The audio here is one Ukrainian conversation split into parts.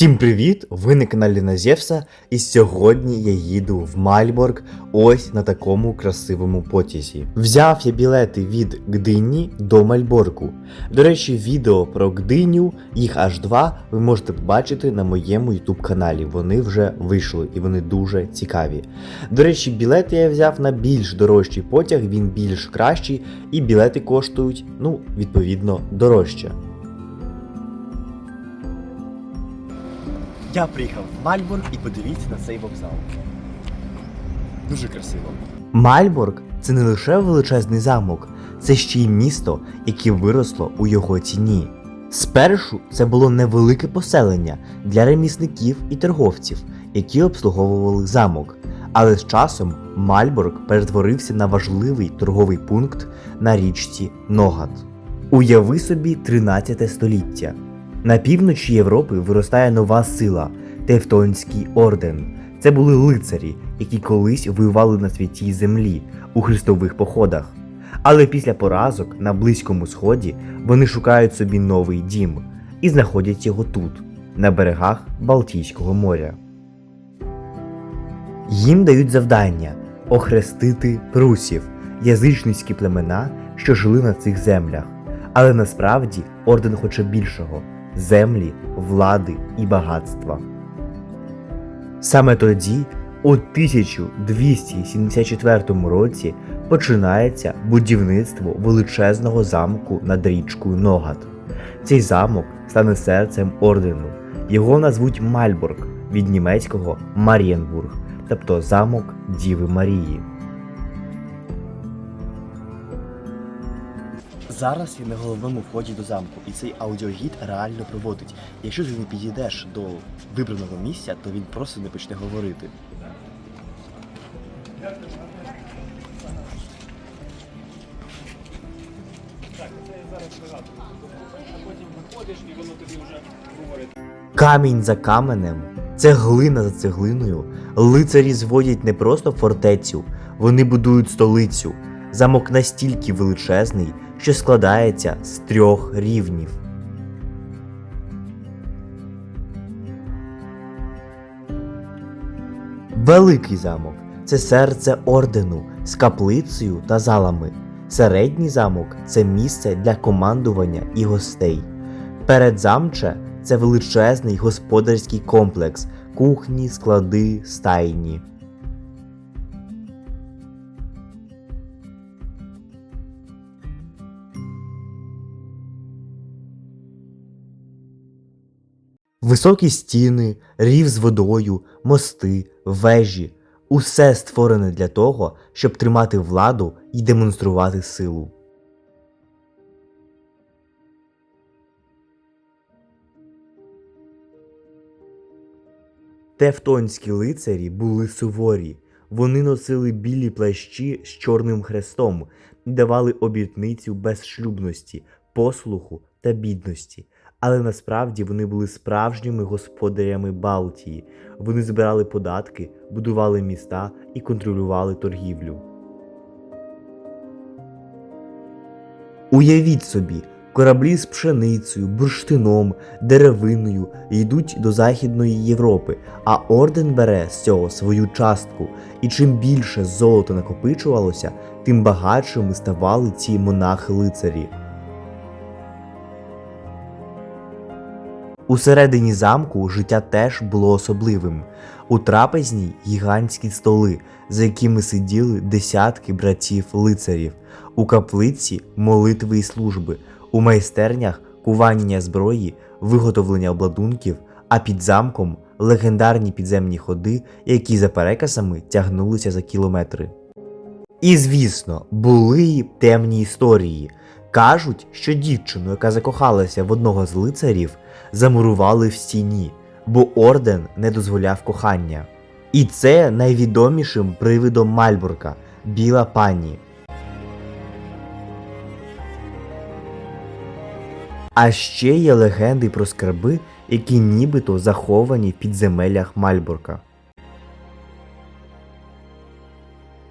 Всім привіт! Ви на каналі Назєвса, і сьогодні я їду в Мальборг ось на такому красивому потязі. Взяв я білети від Гдині до Мальборку. До речі, відео про Гдиню, їх аж два, ви можете побачити на моєму YouTube каналі. Вони вже вийшли і вони дуже цікаві. До речі, білети я взяв на більш дорожчий потяг, він більш кращий, і білети коштують, ну, відповідно, дорожче. Я приїхав в Мальборг і подивіться на цей вокзал. Дуже красиво. Мальборг це не лише величезний замок, це ще й місто, яке виросло у його ціні. Спершу це було невелике поселення для ремісників і торговців, які обслуговували замок. Але з часом Мальборг перетворився на важливий торговий пункт на річці Ногат. Уяви собі 13 століття. На півночі Європи виростає нова сила Тевтонський орден. Це були лицарі, які колись воювали на святій землі у хрестових походах. Але після поразок на Близькому Сході вони шукають собі новий дім і знаходять його тут, на берегах Балтійського моря. Їм дають завдання охрестити прусів, язичницькі племена, що жили на цих землях. Але насправді орден хоче більшого землі, влади і багатства. Саме тоді, у 1274 році, починається будівництво величезного замку над річкою Ногат. Цей замок стане серцем ордену. Його назвуть Мальборг від німецького Марієнбург, тобто замок Діви Марії. Зараз я на головному вході до замку, і цей аудіогід реально проводить. Якщо ти не підійдеш до вибраного місця, то він просто не почне говорити. Камінь за каменем, цеглина за цеглиною, лицарі зводять не просто фортецю, вони будують столицю. Замок настільки величезний, що складається з трьох рівнів. Великий замок це серце ордену з каплицею та залами. Середній замок це місце для командування і гостей. Передзамче це величезний господарський комплекс, кухні, склади, стайні. Високі стіни, рів з водою, мости, вежі усе створене для того, щоб тримати владу і демонструвати силу. Тевтонські лицарі були суворі. Вони носили білі плащі з чорним хрестом і давали обітницю безшлюбності, послуху та бідності. Але насправді вони були справжніми господарями Балтії. Вони збирали податки, будували міста і контролювали торгівлю. Уявіть собі, кораблі з пшеницею, бурштином, деревиною йдуть до Західної Європи, а орден бере з цього свою частку. І чим більше золота накопичувалося, тим багатшими ставали ці монахи-лицарі. Усередині замку життя теж було особливим. У трапезній гігантські столи, за якими сиділи десятки братів лицарів, у каплиці молитви і служби, у майстернях кування зброї, виготовлення обладунків, а під замком легендарні підземні ходи, які за переказами тягнулися за кілометри. І звісно, були й темні історії. Кажуть, що дівчину, яка закохалася в одного з лицарів, замурували в стіні, бо орден не дозволяв кохання. І це найвідомішим привидом Мальбурка Біла пані. А ще є легенди про скарби, які нібито заховані в підземеллях Мальбурка.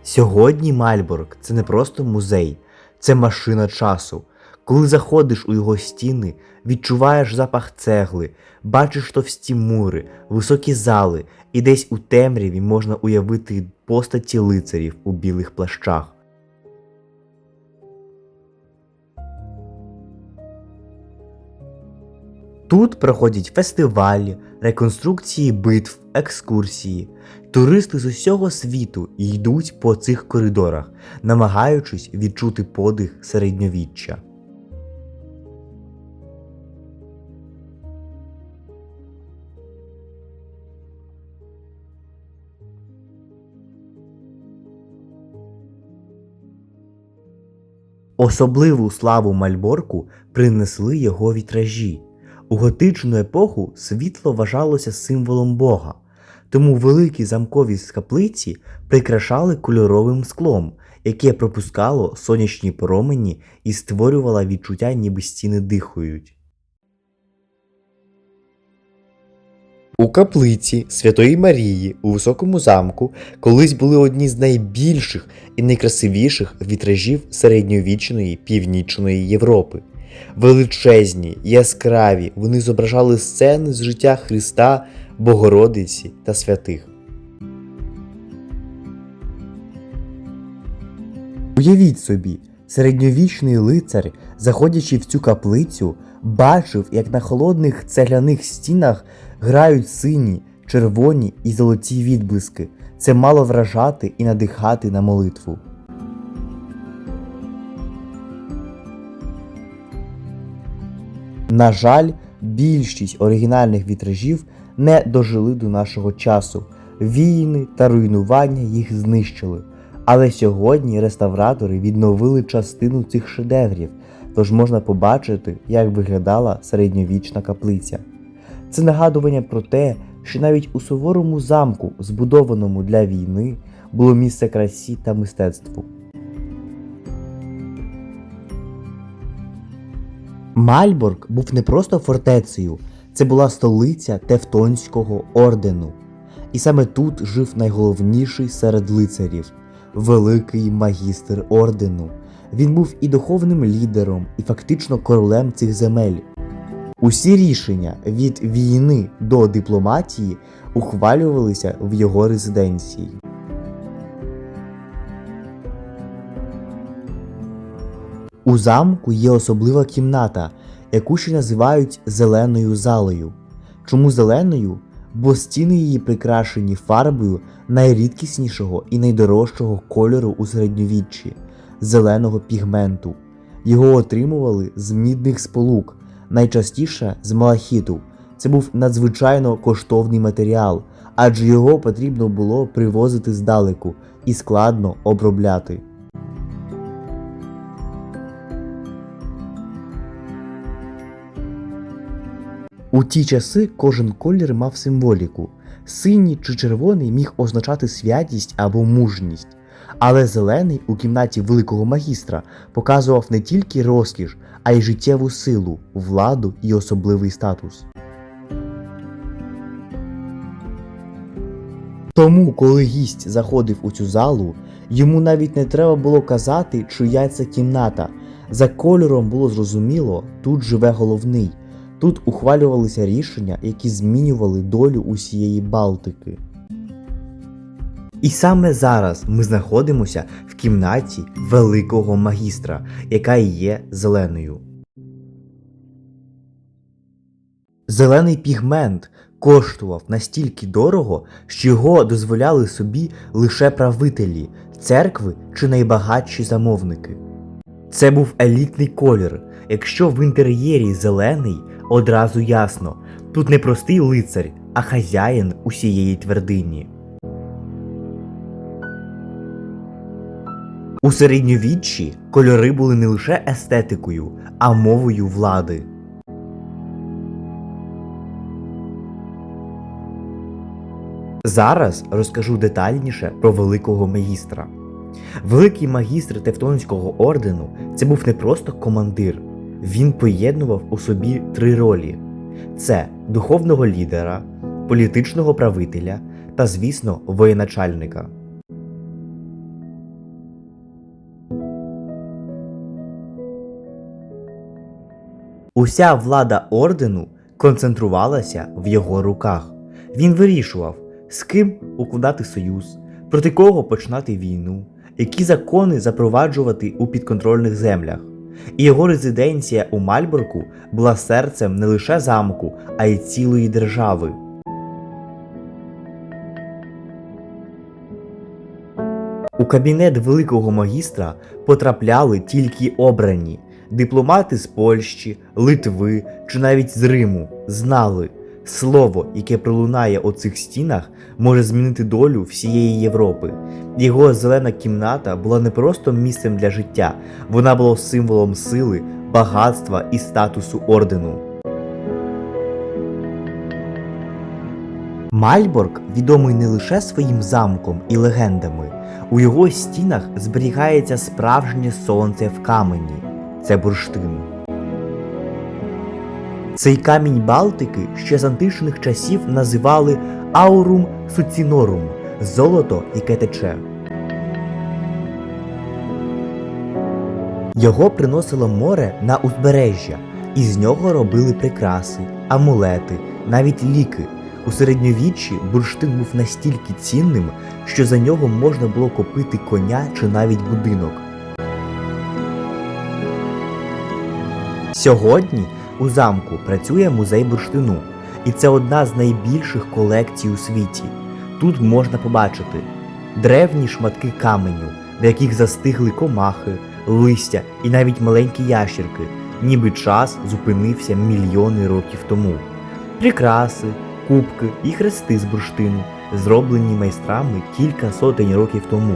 Сьогодні Мальборг це не просто музей, це машина часу. Коли заходиш у його стіни, відчуваєш запах цегли, бачиш товсті мури, високі зали, і десь у темряві можна уявити постаті лицарів у білих плащах. Тут проходять фестивалі, реконструкції битв, екскурсії. Туристи з усього світу йдуть по цих коридорах, намагаючись відчути подих середньовіччя. Особливу славу Мальборку принесли його вітражі. У готичну епоху світло вважалося символом Бога, тому великі замкові каплиці прикрашали кольоровим склом, яке пропускало сонячні промені і створювало відчуття, ніби стіни дихають. У каплиці Святої Марії у Високому замку колись були одні з найбільших і найкрасивіших вітражів середньовічної північної Європи. Величезні, яскраві, вони зображали сцени з життя Христа, Богородиці та святих. Уявіть собі, середньовічний лицар, заходячи в цю каплицю, бачив, як на холодних цегляних стінах грають сині, червоні і золоті відблиски. Це мало вражати і надихати на молитву. На жаль, більшість оригінальних вітражів не дожили до нашого часу. Війни та руйнування їх знищили. Але сьогодні реставратори відновили частину цих шедеврів, тож можна побачити, як виглядала середньовічна каплиця. Це нагадування про те, що навіть у суворому замку, збудованому для війни, було місце красі та мистецтву. Мальборг був не просто фортецею, це була столиця Тевтонського ордену. І саме тут жив найголовніший серед лицарів великий магістр ордену. Він був і духовним лідером, і фактично королем цих земель. Усі рішення від війни до дипломатії ухвалювалися в його резиденції. У замку є особлива кімната, яку ще називають зеленою залою. Чому зеленою? Бо стіни її прикрашені фарбою найрідкіснішого і найдорожчого кольору у середньовіччі зеленого пігменту. Його отримували з мідних сполук, найчастіше з малахіту. Це був надзвичайно коштовний матеріал, адже його потрібно було привозити здалеку і складно обробляти. У ті часи кожен колір мав символіку. Синій чи червоний міг означати святість або мужність, але зелений у кімнаті великого магістра показував не тільки розкіш, а й життєву силу, владу і особливий статус. Тому, коли гість заходив у цю залу, йому навіть не треба було казати, чия це кімната. За кольором було зрозуміло, тут живе головний. Тут ухвалювалися рішення, які змінювали долю усієї Балтики. І саме зараз ми знаходимося в кімнаті великого магістра, яка і є зеленою. Зелений пігмент коштував настільки дорого, що його дозволяли собі лише правителі, церкви чи найбагатші замовники. Це був елітний колір. Якщо в інтер'єрі зелений, одразу ясно, тут не простий лицар, а хазяїн усієї твердині. У середньовіччі кольори були не лише естетикою, а мовою влади. Зараз розкажу детальніше про великого магістра. Великий магістр Тевтонського ордену це був не просто командир, він поєднував у собі три ролі: це духовного лідера, політичного правителя та, звісно, воєначальника. Уся влада ордену концентрувалася в його руках. Він вирішував, з ким укладати союз, проти кого починати війну, які закони запроваджувати у підконтрольних землях. І його резиденція у Мальборку була серцем не лише замку, а й цілої держави. У кабінет великого магістра потрапляли тільки обрані. Дипломати з Польщі, Литви чи навіть з Риму знали, слово, яке пролунає у цих стінах, може змінити долю всієї Європи. Його зелена кімната була не просто місцем для життя, вона була символом сили, багатства і статусу ордену. Мальборг відомий не лише своїм замком і легендами. У його стінах зберігається справжнє сонце в камені це бурштин. Цей камінь Балтики ще з античних часів називали аурум суцінорум золото, яке тече. Його приносило море на узбережжя, і з нього робили прикраси, амулети, навіть ліки. У середньовіччі бурштин був настільки цінним, що за нього можна було купити коня чи навіть будинок. Сьогодні у замку працює музей бурштину, і це одна з найбільших колекцій у світі. Тут можна побачити древні шматки каменю, в яких застигли комахи, листя і навіть маленькі ящерки, ніби час зупинився мільйони років тому. Прикраси, кубки і хрести з бурштину, зроблені майстрами кілька сотень років тому.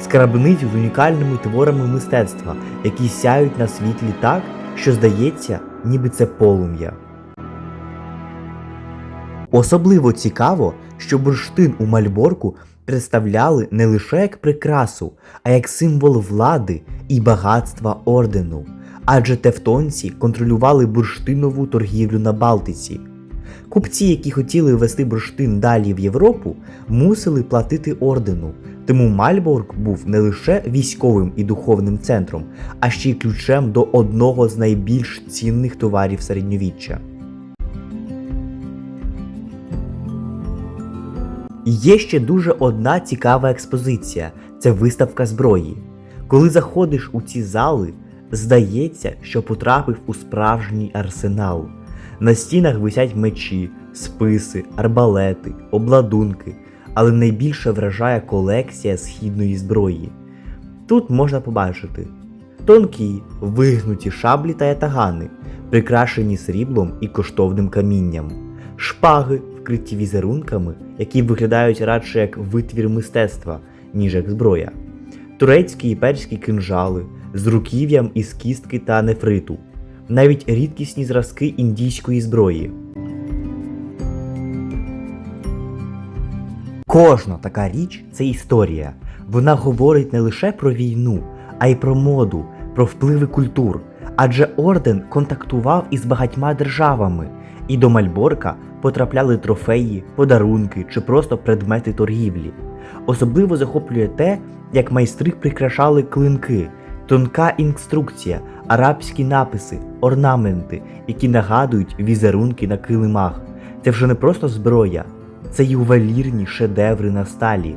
Скарбниці з унікальними творами мистецтва, які сяють на світлі так, що здається, ніби це полум'я. Особливо цікаво, що бурштин у Мальборку представляли не лише як прикрасу, а як символ влади і багатства ордену, адже тевтонці контролювали бурштинову торгівлю на Балтиці. Купці, які хотіли вести бурштин далі в Європу, мусили платити ордену, тому Мальборг був не лише військовим і духовним центром, а ще й ключем до одного з найбільш цінних товарів середньовіччя. Є ще дуже одна цікава експозиція це виставка зброї. Коли заходиш у ці зали, здається, що потрапив у справжній арсенал. На стінах висять мечі, списи, арбалети, обладунки, але найбільше вражає колекція східної зброї. Тут можна побачити тонкі, вигнуті шаблі та ятагани, прикрашені сріблом і коштовним камінням, шпаги, вкриті візерунками, які виглядають радше як витвір мистецтва, ніж як зброя, турецькі і перські кинжали з руків'ям із кістки та нефриту, навіть рідкісні зразки індійської зброї. Кожна така річ це історія. Вона говорить не лише про війну, а й про моду, про впливи культур. Адже орден контактував із багатьма державами, і до Мальборка потрапляли трофеї, подарунки чи просто предмети торгівлі. Особливо захоплює те, як майстри прикрашали клинки, тонка інструкція, арабські написи, орнаменти, які нагадують візерунки на килимах. Це вже не просто зброя, це ювелірні шедеври на сталі.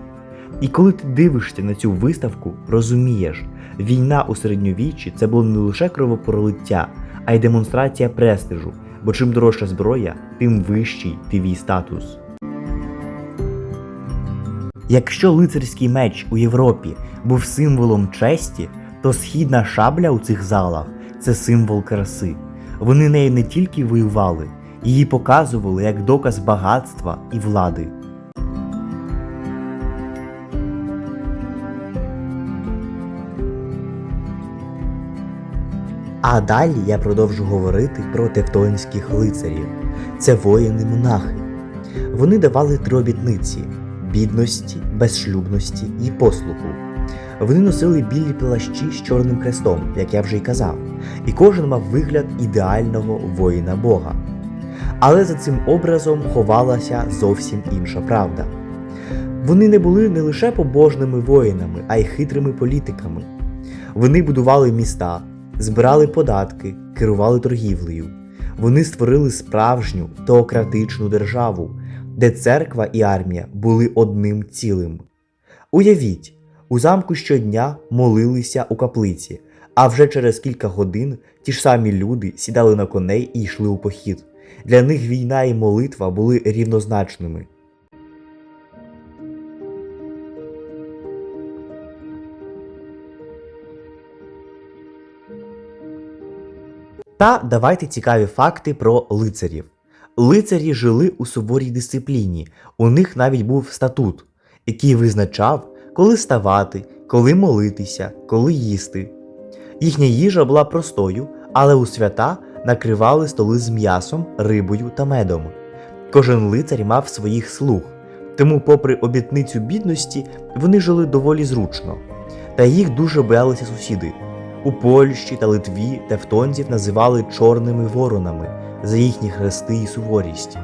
І коли ти дивишся на цю виставку, розумієш, війна у середньовіччі це було не лише кровопролиття, а й демонстрація престижу, бо чим дорожча зброя, тим вищий твій статус. Якщо лицарський меч у Європі був символом честі, то східна шабля у цих залах це символ краси. Вони нею не тільки воювали, її показували як доказ багатства і влади. А далі я продовжу говорити про тевтонських лицарів. Це воїни-монахи. Вони давали три обітниці бідності, безшлюбності і послуху. Вони носили білі плащі з чорним хрестом, як я вже й казав, і кожен мав вигляд ідеального воїна Бога. Але за цим образом ховалася зовсім інша правда. Вони не були не лише побожними воїнами, а й хитрими політиками. Вони будували міста, збирали податки, керували торгівлею. Вони створили справжню теократичну державу, де церква і армія були одним цілим. Уявіть, у замку щодня молилися у каплиці, а вже через кілька годин ті ж самі люди сідали на коней і йшли у похід. Для них війна і молитва були рівнозначними. Та давайте цікаві факти про лицарів. Лицарі жили у суворій дисципліні, у них навіть був статут, який визначав, коли ставати, коли молитися, коли їсти. Їхня їжа була простою, але у свята накривали столи з м'ясом, рибою та медом. Кожен лицар мав своїх слуг, тому, попри обітницю бідності, вони жили доволі зручно. Та їх дуже боялися сусіди. У Польщі та Литві тевтонців називали чорними воронами за їхні хрести і суворість.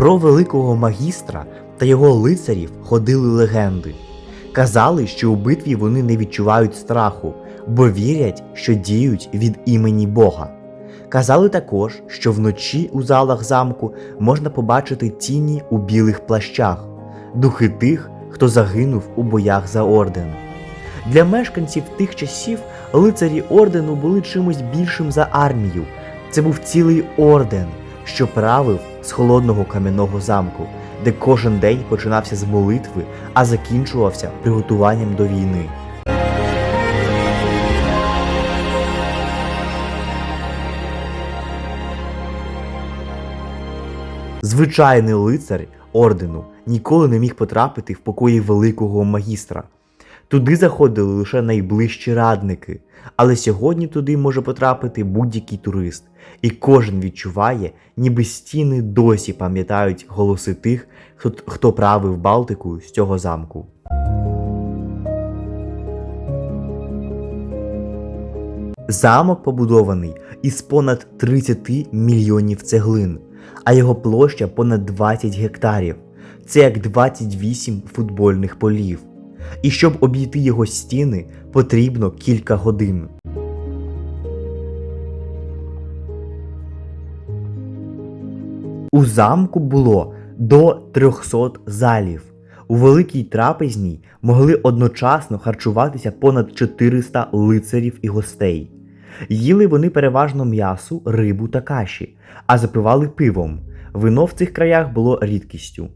Про великого магістра та його лицарів ходили легенди. Казали, що у битві вони не відчувають страху, бо вірять, що діють від імені Бога. Казали також, що вночі у залах замку можна побачити тіні у білих плащах, духи тих, хто загинув у боях за орден. Для мешканців тих часів лицарі ордену були чимось більшим за армію. Це був цілий орден, що правив з холодного кам'яного замку, де кожен день починався з молитви, а закінчувався приготуванням до війни. Звичайний лицар ордену ніколи не міг потрапити в покої великого магістра. Туди заходили лише найближчі радники, але сьогодні туди може потрапити будь-який турист, і кожен відчуває, ніби стіни досі пам'ятають голоси тих, хто, хто правив Балтику з цього замку. Замок побудований із понад 30 мільйонів цеглин, а його площа понад 20 гектарів. Це як 28 футбольних полів. І щоб обійти його стіни, потрібно кілька годин. У замку було до 300 залів. У великій трапезній могли одночасно харчуватися понад 400 лицарів і гостей. Їли вони переважно м'ясо, рибу та каші, а запивали пивом. Вино в цих краях було рідкістю.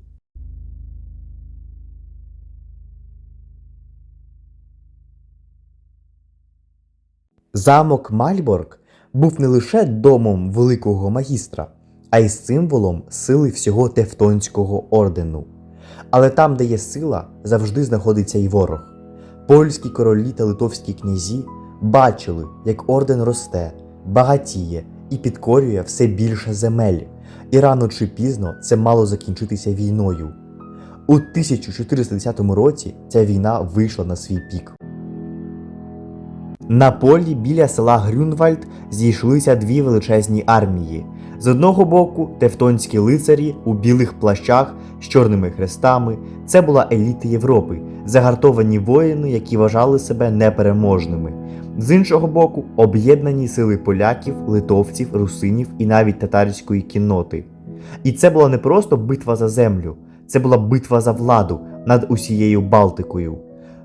Замок Мальборг був не лише домом великого магістра, а й символом сили всього Тевтонського ордену. Але там, де є сила, завжди знаходиться й ворог. Польські королі та литовські князі бачили, як орден росте, багатіє і підкорює все більше земель, і рано чи пізно це мало закінчитися війною. У 1410 році ця війна вийшла на свій пік. На полі біля села Грюнвальд зійшлися дві величезні армії. З одного боку, тевтонські лицарі у білих плащах з чорними хрестами. Це була еліта Європи, загартовані воїни, які вважали себе непереможними. З іншого боку, об'єднані сили поляків, литовців, русинів і навіть татарської кінноти. І це була не просто битва за землю, це була битва за владу над усією Балтикою.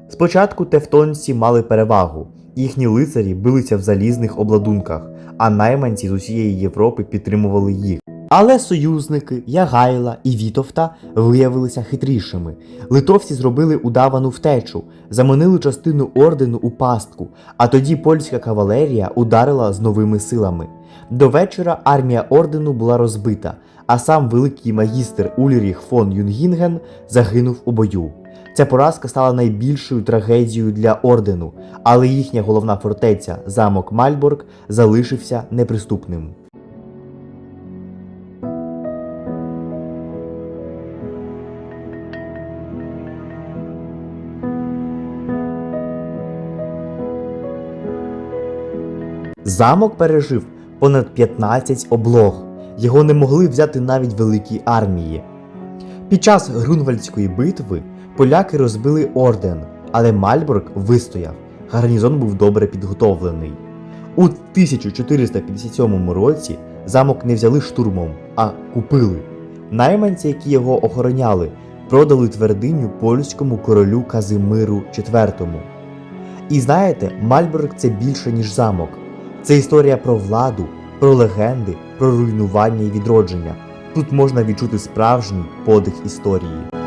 Спочатку тевтонці мали перевагу, їхні лицарі билися в залізних обладунках, а найманці з усієї Європи підтримували їх. Але союзники Ягайла і Вітовта виявилися хитрішими. Литовці зробили удавану втечу, заманили частину ордену у пастку, а тоді польська кавалерія ударила з новими силами. До вечора армія ордену була розбита, а сам великий магістр Ульріх фон Юнгінген загинув у бою. Ця поразка стала найбільшою трагедією для ордену, але їхня головна фортеця, замок Мальборг, залишився неприступним. Замок пережив понад 15 облог. Його не могли взяти навіть великі армії. Під час Грунвальдської битви поляки розбили орден, але Мальборг вистояв. Гарнізон був добре підготовлений. У 1457 році замок не взяли штурмом, а купили. Найманці, які його охороняли, продали твердиню польському королю Казимиру IV. І знаєте, Мальборг це більше, ніж замок. Це історія про владу, про легенди, про руйнування і відродження. Тут можна відчути справжній подих історії.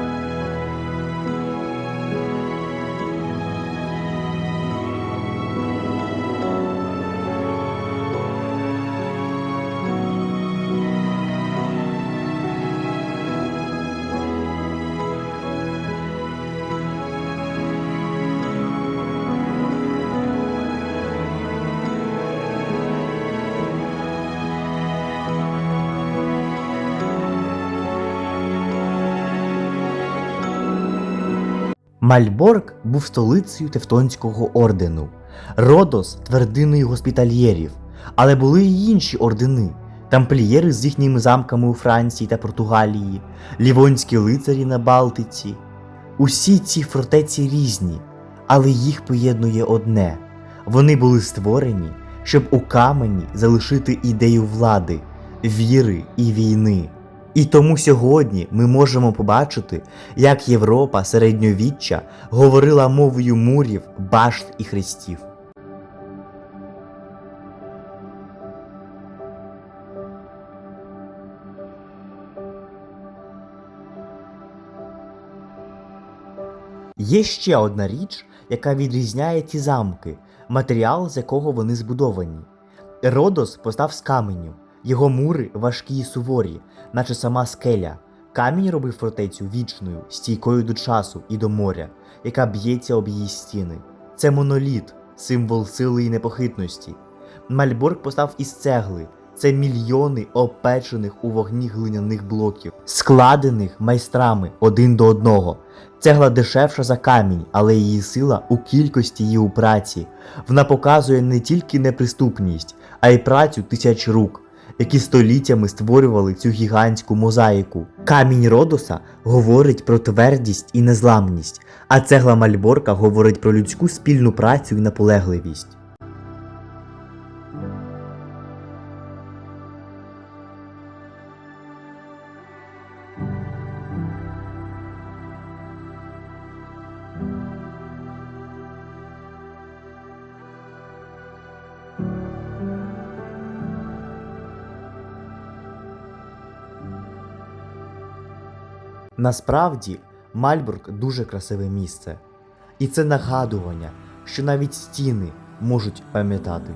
Мальборг був столицею Тевтонського ордену, Родос твердиною госпітальєрів, але були й інші ордени. Тамплієри з їхніми замками у Франції та Португалії, лівонські лицарі на Балтиці. Усі ці фортеці різні, але їх поєднує одне: вони були створені, щоб у камені залишити ідею влади, віри і війни. І тому сьогодні ми можемо побачити, як Європа середньовіччя говорила мовою мурів, башт і хрестів. Є ще одна річ, яка відрізняє ці замки, матеріал, з якого вони збудовані. Родос постав з каменю, його мури важкі й суворі, наче сама скеля. Камінь робив фортецю вічною, стійкою до часу і до моря, яка б'ється об її стіни. Це моноліт, символ сили і непохитності. Мальборг постав із цегли. Це мільйони опечених у вогні глиняних блоків, складених майстрами один до одного. Цегла дешевша за камінь, але її сила у кількості її у праці. Вона показує не тільки неприступність, а й працю тисяч рук, які століттями створювали цю гігантську мозаїку. Камінь Родоса говорить про твердість і незламність, а цегла Мальборка говорить про людську спільну працю і наполегливість. Насправді, Мальбург дуже красиве місце. І це нагадування, що навіть стіни можуть пам'ятати.